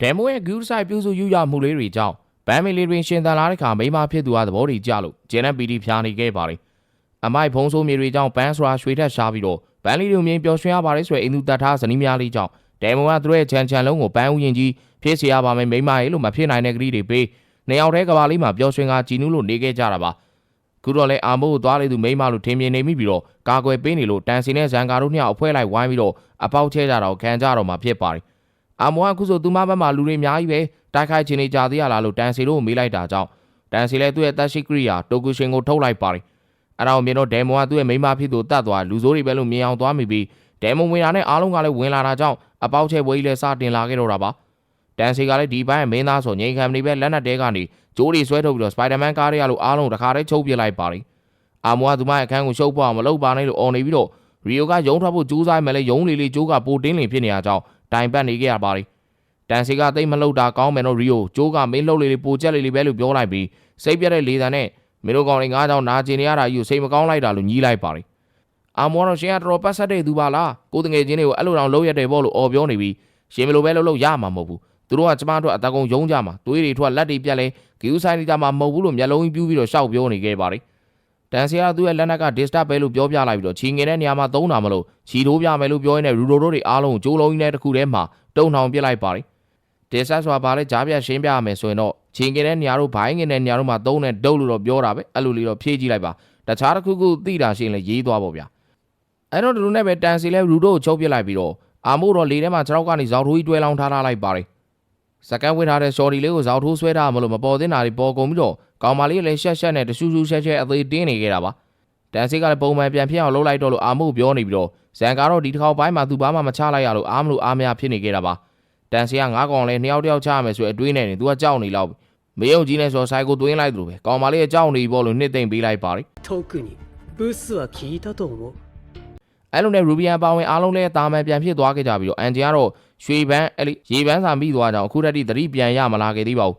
ဒဲမိုရဲ့ဂူးဆိုင်ပြုစုယူရမှုလေးတွေကြောင့်ဗန်မီလီတွင်ရှင်သန်လာတဲ့ခါမိန်းမဖြစ်သူဟာသဘောတည်ကြလို့ဂျန်နက်ပီတီဖြာနေခဲ့ပါတယ်အမိုက်ဖုံးဆိုးမြေတွေကြောင့်ဘန်းဆိုတာရွှေထက်ရှားပြီးတော့ဗန်လီတို့မြင်ပျော်ရွှင်ရပါတယ်ဆိုရင်အိမ်သူတတ်ထားဇနီးများလေးကြောင့်ဒဲမိုကသူတို့ရဲ့ချန်ချန်လုံးကိုပန်းဥယင်ကြီးဖြစ်စီရပါမယ်မိန်းမရဲ့လို့မဖြစ်နိုင်တဲ့ကလေးတွေပေးနေအောင်တဲ့ကဘာလေးမှာပျော်ရွှင်ကကြည်နူးလို့နေခဲ့ကြတာပါခုတော့လဲအာမိုးကိုသွားလေသူမိန်းမလို့ထင်မြင်နေမိပြီးတော့ကာကွယ်ပေးနေလို့တန်စီနဲ့ဇန်ကာတို့နှစ်ယောက်အဖွဲလိုက်ဝိုင်းပြီးတော့အပေါက်ချဲကြတော့ခံကြတော့မှဖြစ်ပါတယ်။ အာမိုးကခုဆိုသူမဘက်မှာလူတွေအများကြီးပဲတိုက်ခိုက်ချင်နေကြသေးရလားလို့တန်စီတို့ကိုမေးလိုက်တာကြောင့်တန်စီလည်းသူ့ရဲ့တက်ရှိကရိယာတိုကူရှင်ကိုထုတ်လိုက်ပါတယ်။အဲ့ဒါကိုမြင်တော့ဒဲမွန်ကသူ့ရဲ့မိန်းမဖြစ်သူတတ်သွားလူစိုးတွေပဲလို့မြင်အောင်သွားမိပြီးဒဲမွန်ဝင်လာတဲ့အားလုံးကလည်းဝင်လာတာကြောင့်အပေါက်ချဲပွဲကြီးလည်းစတင်လာခဲ့တော့တာပါ။တန်စီကလည်းဒီဘက်ရဲ့မင်းသားဆိုငိန်ခံနေပဲလက်နက်တဲကနေဂျိုးတွေဆွဲထုတ်ပြီးတော့စပိုင်ဒါမန်ကားတွေကလို့အားလုံးတခါတည်းချုပ်ပြလိုက်ပါတယ်။အာမွားသူမရဲ့အခန်းကိုရှုပ်ဖို့အောင်မလုပ်ပါနဲ့လို့အော်နေပြီးတော့ရီယိုကယုံထွက်ဖို့ကြိုးစားမယ်လေယုံလီလီကြိုးကပိုတင်းလင်ဖြစ်နေရကြောင်း တိုင်ပတ်နေခဲ့ရပါတယ်တန်စီကတိတ်မလှုပ်တာကောင်းမယ်တော့ရီယိုကြိုးကမင်းလှုပ်လေလေပိုကြက်လေလေပဲလို့ပြောလိုက်ပြီးစိတ်ပြတ်တဲ့လေတံနဲ့မင်းတို့ကောင်တွေငါးကြောင်နာကျင်နေရတာယူစိတ်မကောင်းလိုက်တာလို့ညီးလိုက်ပါတယ်အာမွားတော့ရှင်ကတော်ပတ်ဆက်တဲ့သူပါလားကိုတငယ်ချင်းတွေကိုအဲ့လိုတောင်လှုပ်ရတဲ့ပေါ့လို့အော်ပြောနေပြီးရှင်မလိုပဲလှုပ်လှုပ်ရမှာမဟုတ်ဘူးသူတို့ကကျမတို့အတကုံယုံကြမှာသွေးတွေထွက်လက်တွေပြက်လဲဂီယူဆိုင်နေကြမှာမဟုတ်ဘူးလို့မျက်လုံးကြီးပြူးပြီးတော့ရှောက်ပြောနေခဲ့ပါတယ် တန်ဆီယာသူ့ရဲ့လက်နက်က disturb ပဲလို့ပြောပြလိုက်ပြီးတော့ချီငင်တဲ့နေရာမှာသုံးတာမလို့ချီထိုးပြမယ်လို့ပြောရင်းနဲ့ရူရိုတို့တွေအားလုံးကိုကျိုးလုံးကြီးနဲ့တစ်ခုတည်းမှာတုံထောင်ပစ်လိုက်ပါတယ်။ disturb ဆိုတာဘာလဲကြားပြရှင်းပြရမယ်ဆိုရင်တော့ချီငင်တဲ့နေရာတို့ဘိုင်းငင်တဲ့နေရာတို့မှာသုံးတဲ့ဒုတ်လို့တော့ပြောတာပဲအဲ့လိုလေးတော့ဖြည့်ကြည့်လိုက်ပါတခြားတစ်ခုခုသိတာရှိရင်လည်းရေးသွားပေါ့ဗျာအဲ့တော့ဒီလိုနဲ့ပဲတန်စီလဲရူတို့ကိုချုပ်ပစ်လိုက်ပြီးတော့အာမို့တော့လေထဲမှာခြေထောက်ကနေဇောက်ထိုးကြီးတွဲလောင်းထားထားလိုက်ပါတယ် စကန်ဝစ်ထားတဲ့ရှော်ဒီလေးကိုဇောက်ထိုးဆွဲထားမလို့မပေါ်သင့်တာတွေပေါ်ကုန်ပြီးတော့ကောင်မလေးကလည်းရှက်ရှက်နဲ့တရှူးရှူးရှက်ရှက်အသေးတင်းနေခဲ့တာပါ တန်စီကလည်းပုံမှန်ပြန်ဖြစ်အောင်လုပ်လိုက်တော့လို့အာမို့ပြောနေပြီးတော့ဇန်ကတော့ဒီတစ်ခေါက်ပိုင်းမှာသူဘာမှမချလိုက်ရလို့အားမလို့အားမရဖြစ်နေခဲ့တာပါတန်စီကငါးကောင်လဲနှစ်ယောက်တစ်ယောက်ချရမယ်ဆိုအတွေးနဲ့နေသူကကြောက်နေလောက်မေယုံကြီးနဲ့ဆိုဆိုင်ကိုသွင်းလိုက်သလိုပဲကောင်မလေးကကြောက်နေပြီပေါ့လို့နှစ်သိမ့်ပေးလိုက်ပါတယ် 特にブスは聞いたと思う အဲ့လိုနဲ့ရူဘီယန်ပါဝင်အားလုံးလည်းတာမန်ပြန်ဖြစ်သွားခဲ့ကြပြီးတော့အန်ဂျီကတော့ရွှေပန်းအဲ့လေရေပန်းစာမိသွားကြအောင်အခုတည်းသတိပြန်ရမလာခဲ့သေးပါဘူး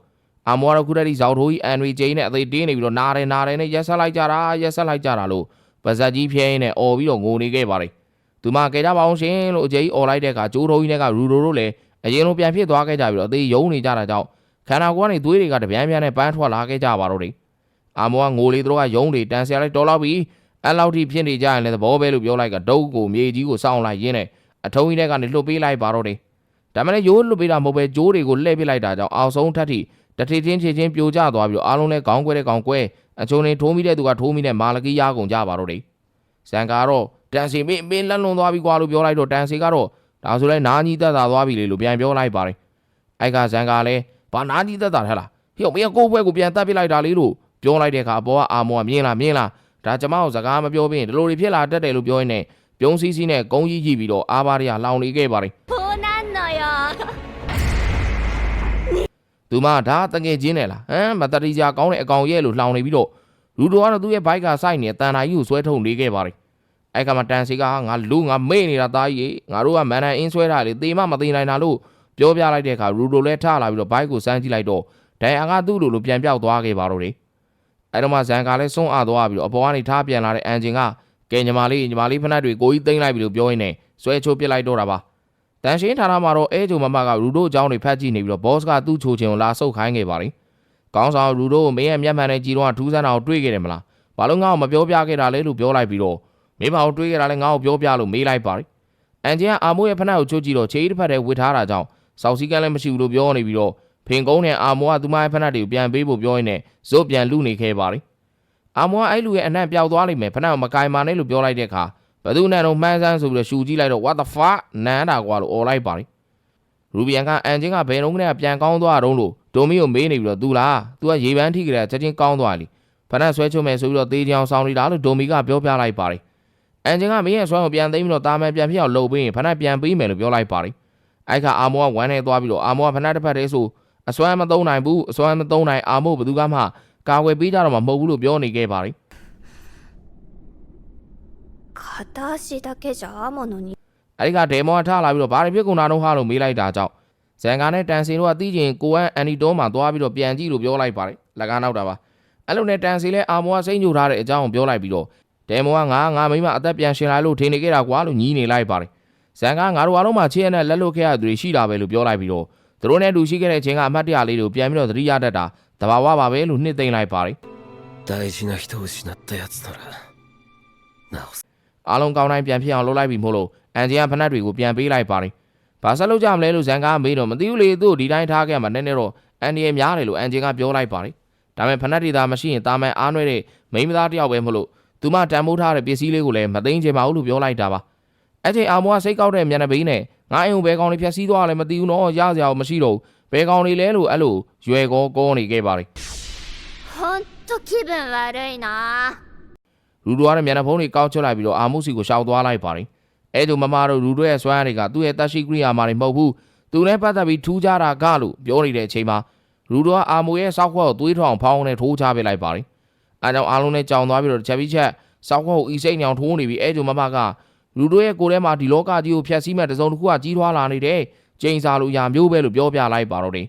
အာမောကတော့ခုတည်းဇောက်ထိုးကြီးအန်ရီဂျိန်းနဲ့အသေးတင်းနေပြီးတော့နားတယ်နားတယ်နဲ့ရက်ဆက်လိုက်ကြတာရက်ဆက်လိုက်ကြတာလို့ပါဇက်ကြီးဖျဲရင်းနဲ့អော်ပြီးတော့ငိုနေခဲ့ပါတယ်။သူမကဲကြပါအောင်ရှင်လို့အကျေကြီးអော်လိုက်တဲ့အခါကျိုးထုံးကြီးနဲ့ကရူရိုတို့လည်းအရင်လိုပြန်ဖြစ်သွားခဲ့ကြပြီးတော့အသေးယုံနေကြတာကြောင့်ခန္ဓာကိုယ်ကနေသွေးတွေကတပြန်းပြန်းနဲ့ပန်းထွက်လာခဲ့ကြပါတော့တယ်။အာမောကငိုလေသူတို့ကယုံတွေတန်ဆရာလိုက်တော်တော့ပြီး အဲ့လောက်ထိဖြစ်နေကြရင်လည်းသဘောပဲလို့ပြောလိုက်ကဒုတ်ကိုမြေကြီးကိုစောင်းလိုက်ရင်းနဲ့အထုံးကြီးတဲ့ကနေလှုပ်ပေးလိုက်ပါတော့တယ်။ဒါမှလည်းရိုးလှုပ်ပေးတာမဟုတ်ပဲဂျိုးတွေကိုလှည့်ပစ်လိုက်တာကြောင့်အောက်ဆုံးထက်ထိတထေချင်းချေချင်းပြိုကျသွားပြီးတော့အားလုံးလဲခေါင်းကွဲတဲ့ခေါင်းကွဲအချုံနေထိုးမိတဲ့သူကထိုးမိတဲ့မာလကီးရကုန်ကြပါတော့တယ်။ဇန်ကတော့တန်စီမင်းမင်းလက်လွန်သွားပြီကွာလို့ပြောလိုက်တော့တန်စီကတော့ဒါဆိုလဲနားကြီးသက်သာသွားပြီလေလို့ပြန်ပြောလိုက်ပါတယ်အိုက်ကဇန်ကလည်းဘာနားကြီးသက်သာထဲလားဟိုမင်းကိုဘွဲကိုပြန်တက်ပစ်လိုက်တာလေလို့ပြောလိုက်တဲ့အခါအပေါ်ကအာမောကမြင်လားမြင်လား ဒါကျမကိုစကားမပြောဘဲဒီလိုတွေဖြစ်လာတတ်တယ်လို့ပြောရင်းနဲ့ပြုံးစည်းစည်းနဲ့ကုန်းကြီးကြီးပြီးတော့အားပါးတွေကလောင်နေခဲ့ပါတယ်ဖိုးနန်းနော်ယောသူမဒါတငယ်ချင်းနဲ့လားဟမ်မတတိကြကောင်းတဲ့အကောင်ရဲ့လို့လောင်နေပြီးတော့လူတော်ကတော့သူ့ရဲ့ဘိုက်ကစိုက်နေတဲ့တန်တာကြီးကိုဆွဲထုတ်နေခဲ့ပါတယ်အဲ့ကမှတန်စီကငါလူငါမေ့နေတာသားကြီးငါတို့ကမန်တန်အင်းဆွဲတာလေတေမမသေးနိုင်တာလို့ပြောပြလိုက်တဲ့အခါရူဒိုလည်းထလာပြီးတော့ဘိုက်ကိုစမ်းကြည့်လိုက်တော့ဒိုင်အာကသူ့လိုလိုပြန်ပြောက်သွားခဲ့ပါတော့တယ် အဲ့တော့မှဇန်ကလည်းစွန့်အားသွားပြီးတော့အပေါ်ကနေထားပြန်လာတဲ့အန်ဂျင်ကကဲညီမလေးညီမလေးဖနက်တွေကိုကြီးသိမ့်လိုက်ပြီလို့ပြောရင်းနဲ့ဆွဲချိုးပစ်လိုက်တော့တာပါတန်ရှင်းဌာနမှာတော့အဲဂျုံမမကရူဒိုအကြောင်းတွေဖတ်ကြည့်နေပြီးတော့ဘော့စ်ကသူ့ချိုချင်ကိုလာဆုတ်ခိုင်းခဲ့ပါလိမ့်။ကောင်းဆောင်ရူဒိုကိုမင်းရဲ့မျက်မှန်နဲ့ကြည်တော့ထူးဆန်းတာကိုတွေးခဲ့တယ်မလား။ဘာလို့ငါ့ကိုမပြောပြခဲ့တာလဲလို့ပြောလိုက်ပြီးတော့မင်းဘာကိုတွေးခဲ့တာလဲငါ့ကိုပြောပြလို့မေးလိုက်ပါလိမ့်။အန်ဂျင်ကအာမိုးရဲ့ဖနက်ကိုချိုးကြည့်တော့ခြေတစ်ဖက်တည်းဝစ်ထားတာကြောင့်စောက်စည်းကန်းလည်းမရှိဘူးလို့ပြောနေပြီးတော့ ဖင်ကုန်းနဲ့အာမိုးကသူမရဲ့ဖနက်တွေကိုပြန်ပေးဖို့ပြောရင်းနဲ့ဇွတ်ပြန်လူနေခဲ့ပါလိမ့်။အာမိုးကအဲ့လူရဲ့အနံ့ပျောက်သွားလိမ့်မယ်ဖနက်ကိုမကင်ပါနဲ့လို့ပြောလိုက်တဲ့အခါဘသူနဲ့တော့မှန်းဆန်းဆိုပြီးတော့ရှူကြည့်လိုက်တော့ what the fuck နန်းတာကွာလို့អော်လိုက်ပါလိမ့်ရူဘီယန်ကအန်ဂျင်ကဘယ်တော့မှပြန်ကောင်းသွားတော့လို့ဒိုမီကိုမေးနေပြီးတော့သူလားသူကရေပန်းထိကြတဲ့ချက်ချင်းကောင်းသွားလိဖနက်ဆွဲချုံမယ်ဆိုပြီးတော့တေးချောင်ဆောင်နေတာလို့ဒိုမီကပြောပြလိုက်ပါတယ်အန်ဂျင်ကမင်းရဲ့ဆွဲကိုပြန်သိမ်းပြီးတော့တာမန်ပြန်ဖြစ်အောင်လုပ်ပေးရင်ဖနက်ပြန်ပေးမယ်လို့ပြောလိုက်ပါတယ်အဲ့ခါအာမောကဝမ်းနေသွားပြီးတော့အာမောကဖနက်တစ်ဖက်တည်းဆို အစွမ်းမသုံးနိုင်ဘူးအစွမ်းမသုံးနိုင်အာမောဘယ်သူကမှကာကွယ်ပေးကြတော့မှမဟုတ်ဘူးလို့ပြောနေခဲ့ပါတယ် 片足だけじゃアモのに အဲ့ဒီကဒေမောကထားလာပြီးတော့ဘာတွေဖြစ်ကုန်တာတော့ဟာလို့မေးလိုက်တာကြောင့်ဇန်ကာနဲ့တန်စီတို့ကတီးကျင်ကိုအန်အန်နီတိုးမှာသွားပြီးတော့ပြန်ကြည့်လို့ပြောလိုက်ပါတယ်လက်ကားနောက်တာပါအဲ့လိုနဲ့တန်စီလဲအာမောကစိတ်ညိုထားတဲ့အကြောင်းကိုပြောလိုက်ပြီးတော့ဒေမောကငါငါမိမအသက်ပြန်ရှင်လာလို့ထင်နေခဲ့တာကွာလို့ညီးနေလိုက်ပါတယ်ဇန်ကာငါတို့အားလုံးမှာချစ်ရတဲ့လက်လွတ်ခဲ့ရသူတွေရှိတာပဲလို့ပြောလိုက်ပြီးတော့ သူတို့နဲ့အတူရှိခဲ့တဲ့အချိန်ကအမှတ်တရလေးတွေကိုပြန်ပြီးတော့သတိရတတ်တာတဘာဝပါပဲလို့နှစ်သိမ့်လိုက်ပါတယ် 大事な人を失ったやつならなお အားလုံးကောင်းတိုင်းပြန်ဖြစ်အောင်လုပ်လိုက်ပြီမို့လို့အန်ဂျီကဖနက်တွေကိုပြန်ပေးလိုက်ပါတယ်ဘာဆက်လုပ်ကြမလဲလို့ဇန်ကားမေးတော့မသိဘူးလေသူ့ကိုဒီတိုင်းထားခဲ့မှနည်းနည်းတော့အန်ဒီရဲ့များတယ်လို့အန်ဂျီကပြောလိုက်ပါတယ်ဒါပေမဲ့ဖနက်တွေသာမရှိရင်တာမန်အားနွဲ့တဲ့မိန်းမသားတစ်ယောက်ပဲမလို့သူမတန်မိုးထားတဲ့ပစ္စည်းလေးကိုလည်းမသိမ်းချင်ပါဘူးလို့ပြောလိုက်တာပါအဲ့ချိန်အာမောကစိတ်ကောက်တဲ့မျက်နှာပိန်းနဲ့ ငါအိမ်ကိုဘဲကောင်းလေးဖြတ်စည်းသွားတယ်မသိဘူးနော်ရစရာမရှိတော့ဘူးဘဲကောင်းလေးလဲလို့အဲ့လိုရွယ်ကောကောနေခဲ့ပါတယ် ほんと気分悪いな လူတို့ကလည်းမျက်နှာဖုံးတွေကောက်ချွတ်လိုက်ပြီးတော့အာမှုစီကိုရှောက်သွားလိုက်ပါတယ်အဲဒါမမတို့လူတို့ရဲ့စွမ်းအားတွေကသူ့ရဲ့တက်ရှိကရိယာမှာတွေမဟုတ်ဘူးသူနဲ့ပတ်သက်ပြီးထူးခြားတာကလို့ပြောနေတဲ့အချိန်မှာလူတို့ကအာမိုရဲ့စောက်ခွက်ကိုသွေးထောင်ဖောင်းနဲ့ထိုးချပေးလိုက်ပါတယ်အဲကြောင့်အားလုံးနဲ့ကြောင်သွားပြီးတော့တစ်ချက်ပြီးချက်စောက်ခွက်ကိုအီစိတ်ညောင်ထိုးနေပြီးအဲဒါမမက လူတို့ရဲ့ကိုယ်ထဲမှာဒီလောကကြီးကိုဖျက်ဆီးမဲ့တစ်စုံတစ်ခုကကြီးထွားလာနေတယ်ကျိန်စာလိုအရာမျိုးပဲလို့ပြောပြလိုက်ပါတော့တယ်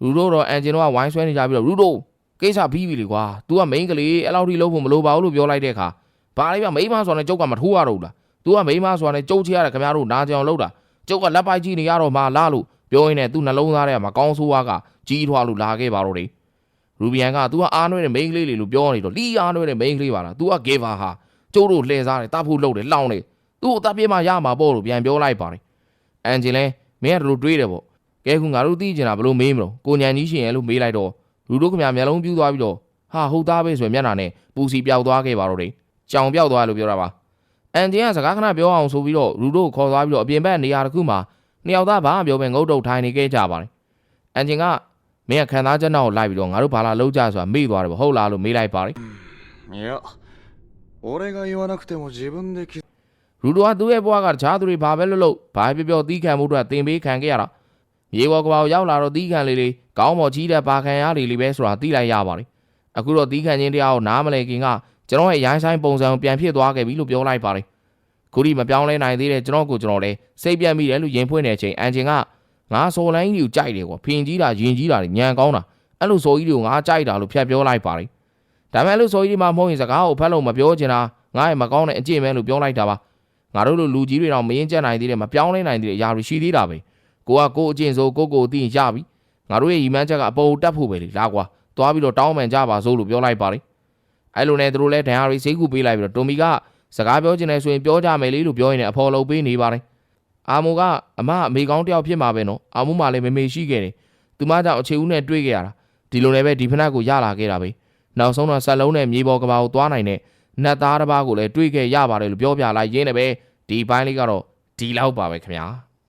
လူတို့တော့အန်ဂျင်တို့ကဝိုင်းဆွဲနေကြပြီးတော့လူတို့ကိစ္စပြီးပြီလေကွာ तू ကမိန်းကလေးအဲ့လောက်ထိလုပ်ဖို့မလိုပါဘူးလို့ပြောလိုက်တဲ့အခါဘာလဲပြမိန်းမဆိုတဲ့ကျုပ်ကမထိုးရတော့ဘူးလား तू ကမိန်းမဆိုတဲ့ကျုပ်ချရတဲ့ခင်ဗျားတို့နာကြအောင်လုပ်တာကျုပ်ကလက်ပိုက်ကြည့်နေရတော့မှလားလို့ပြောရင်းနဲ့သူ့နှလုံးသားထဲမှာမကောင်းဆိုးဝါးကကြီးထွားလို့လာခဲ့ပါတော့တယ် ရူဘီယန်က तू ကအားနွဲ့တဲ့မိန်းကလေးလေးလို့ပြောနေတော့လီအားနွဲ့တဲ့မိန်းကလေးပါလား तू ကဂေဗာဟာကျုပ်တို့လှည့်စားတယ်တဖို့လုပ်တယ်လောင်းတယ်သူ့ကိုတပြေးမှရမှာပေါ့လို့ပြန်ပြောလိုက်ပါတယ်အန်ဂျင်လဲမင်းကတို့တွေးတယ်ပေါ့ကဲခုငါတို့သိကျင်တာဘလို့မေးမလို့ကိုညံကြီးရှင်ရဲ့လို့မေးလိုက်တော့လူတို့ခင်ဗျာမျက်လုံးပြူးသွားပြီးတော့ဟာဟုတ်သားပဲဆိုရင်မျက်နှာနဲ့ပူစီပြောက်သွားခဲ့ပါတော့တယ်ကြောင်ပြောက်သွားလို့ပြောတာပါအန်ဂျင်ကစကားခဏပြောအောင်ဆိုပြီးတော့လူတို့ကိုခေါ်သွားပြီးတော့အပြင်ဘက်နေရာတစ်ခုမှာနှစ်ယောက်သားဘာမှပြောပဲငုတ်တုတ်ထိုင်နေခဲ့ကြပါတယ်အန်ဂျင်က မင်းကခံစားချက်နောက်ကိုလိုက်ပြီးတော့ငါတို့ဘာလာလောက်ကြဆိုတာမေ့သွားတယ်ပေါ့ဟုတ်လားလို့မေးလိုက်ပါတယ် いや俺が言わなくても自分で気づ ရူတိုကသူ့ရဲ့ဘဝကတခြားသူတွေဘာပဲလုပ်လို့ဘာပဲပြောပြောတီးခံမှုအတွက်တင်ပေးခံခဲ့ရတာမြေပေါ်ကဘာကိုရောက်လာတော့တီးခံလေးလေးကောင်းပေါ်ကြီးတဲ့ဘာခံရလေးလေးပဲဆိုတာသိလိုက်ရပါတယ်အခုတော့တီးခံခြင်းတရားကိုနားမလည်ခင်ကကျွန်တော်ရဲ့ရိုင်းဆိုင်ပုံစံကိုပြန်ဖြစ်သွားခဲ့ပြီလို့ပြောလိုက်ပါတယ်ခုဒီမပြောင်းလဲနိုင်သေးတဲ့ကျွန်တော်ကိုကျွန်တော်လည်းစိတ်ပြတ်မိတယ်လို့ရင်ဖွင့်တဲ့အချိန်အန်ဂျင်က ငါဆိုလိုင်းကြီးကိုကြိုက်တယ်ကွာဖင်ကြီးတာရင်ကြီးတာညံကောင်းတာအဲ့လိုဆိုကြီးတွေကိုငါကြိုက်တာလို့ဖြတ်ပြောလိုက်ပါတယ်ဒါပေမဲ့အဲ့လိုဆိုကြီးဒီမှာမဟုတ်ရင်စကားကိုဖတ်လို့မပြောချင်တာငါ့ရဲ့မကောင်းတဲ့အကျင့်ပဲလို့ပြောလိုက်တာပါငါတို့လိုလူကြီးတွေတော့မရင်ကျက်နိုင်သေးတယ်မပြောင်းလဲနိုင်သေးတဲ့အရာတွေရှိသေးတာပဲကိုကကိုအကျင့်ဆိုကိုကိုသိရင်ရပြီငါတို့ရဲ့ရီမန်းချက်ကအပေါ်တက်ဖို့ပဲလေလာကွာသွားပြီးတော့တောင်းပန်ကြပါစို့လို့ပြောလိုက်ပါလေအဲ့လိုနဲ့သူတို့လည်းဒဏ်ရာတွေစိတ်ကူပေးလိုက်ပြီးတော့တိုမီကစကားပြောချင်တယ်ဆိုရင်ပြောကြမယ်လေလို့ပြောရင်လည်းအဖော်လုပ်ပေးနေပါတယ် အာမိုကအမအမေကောင်းတယောက်ဖြစ်မှာပဲနော်အာမိုမှလည်းမမေရှိခဲ့တယ်သူမကြောင့်အခြေဦးနဲ့တွေ့ခဲ့ရတာဒီလိုလည်းပဲဒီဖနက်ကိုရလာခဲ့တာပဲနောက်ဆုံးတော့ဆက်လုံးနဲ့မြေပေါ်ကဘာကိုသွားနိုင်တဲ့နတ်သားတစ်ပါးကိုလည်းတွေ့ခဲ့ရပါတယ်လို့ပြောပြလိုက်ရင်းနဲ့ပဲဒီဘိုင်းလေးကတော့ဒီလောက်ပါပဲခင်ဗျာ